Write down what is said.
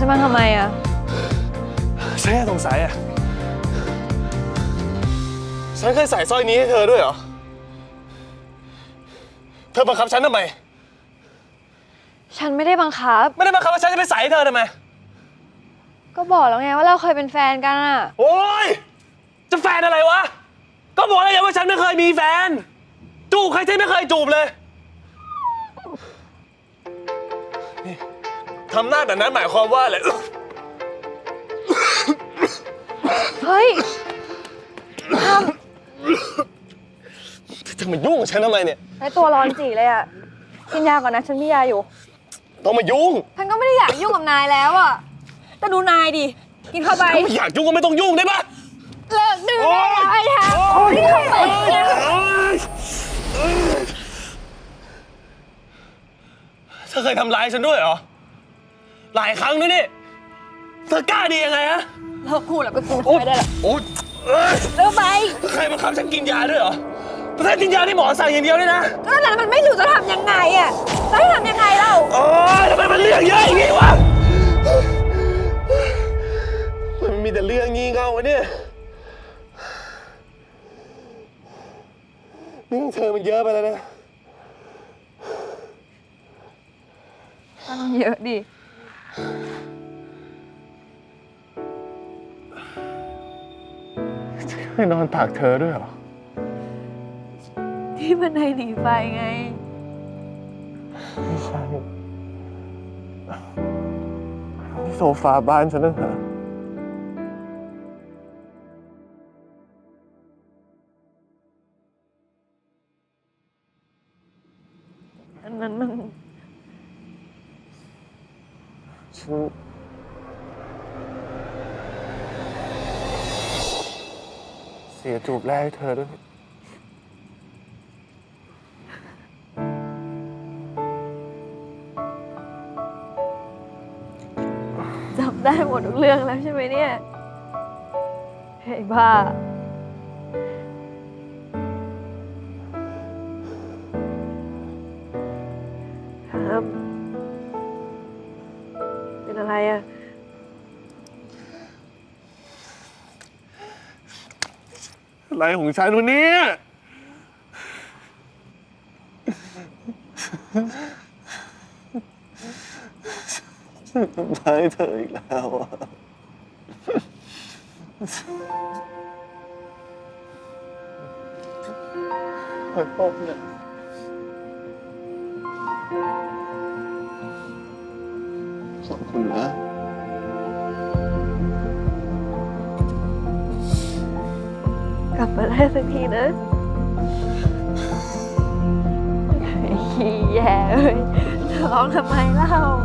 ฉันมาทำไมอะฉันแค่สงสัยอะ ฉันเคยใส่สร้อยนี้ให้เธอด้วยเหรอ เธอบังคับฉันทำไม ฉันไม่ได้บังคับ ไม่ได้บังคับว่าฉันจะไปใส่ให้เธอทำไม ก็บอกแล้วไงว่าเราเคยเป็นแฟนกันอะโอ๊ย จะแฟนอะไรวะ ก็บอกแล้วไงว่าฉันไม่เคยมีแฟน จูบใครฉันไม่เคยจูบเลย นี่ ทำหน้าแบบนั้นหมายความว่าอะไร เฮ้ย จะมายุ่งกับฉันทำไมเนี่ย ไอตัวร้อนจีเลยอะกินยาก่อนนะ ฉันมียาอยู่ ต้องมายุ่งฉันก็ไม่ได้อยากยุ่งกับนายแล้วอะแต่ดูนายดิ กินเข้าไปไม่อยากยุ่งก็ไม่ต้องยุ่งได้ปะ เลิกดื่มโอ๊ได้ยแล้วไอ้ฮะกินเข้าไปนะเธอเคยทำร้ายฉันด้วยเหรอ หลายครั้งด้วยนี่ เธอกล้าดียังไงฮะเลิกพูดแล้วก็กูโอ๊ยไปได้แล้วโอ๊ยเอ้ยเลิกไปใครบังคับฉันกินยาด้วยเหรอประเทศกินยาที่หมอสั่งอย่างเดียวเลยนะ ก็นั้นมันไม่รู้จะทำยังไงอะจะให้ทำยังไงเล่าโอ๊ยทำไมมันเรื่องเยอะอย่างนี้วะมันมีแต่เรื่องงี้เง่าวะเนี่ยนี่ของเธอมันเยอะไปแล้วนะก็ต้องเยอะดิ จะให้นอนตากเธอด้วยเหรอ ที่มันในหนีไฟไง ไม่ใช่นี่โซฟาบ้านฉันนั่นเหรออันนั้นมัน ฉันเสียจูบแรกให้เธอด้วยจำได้หมดทุกเรื่องแล้วใช่ไหมเนี่ยเฮ้ยบ้า ครับ อะไรอะอะไรของฉันวันนี้ฉันทำร้ายเธออีกแล้วอะขอโทษนะ Voilà. Gặp ở đây thật thi nữa Dạ ơi, thằng làm mày lâu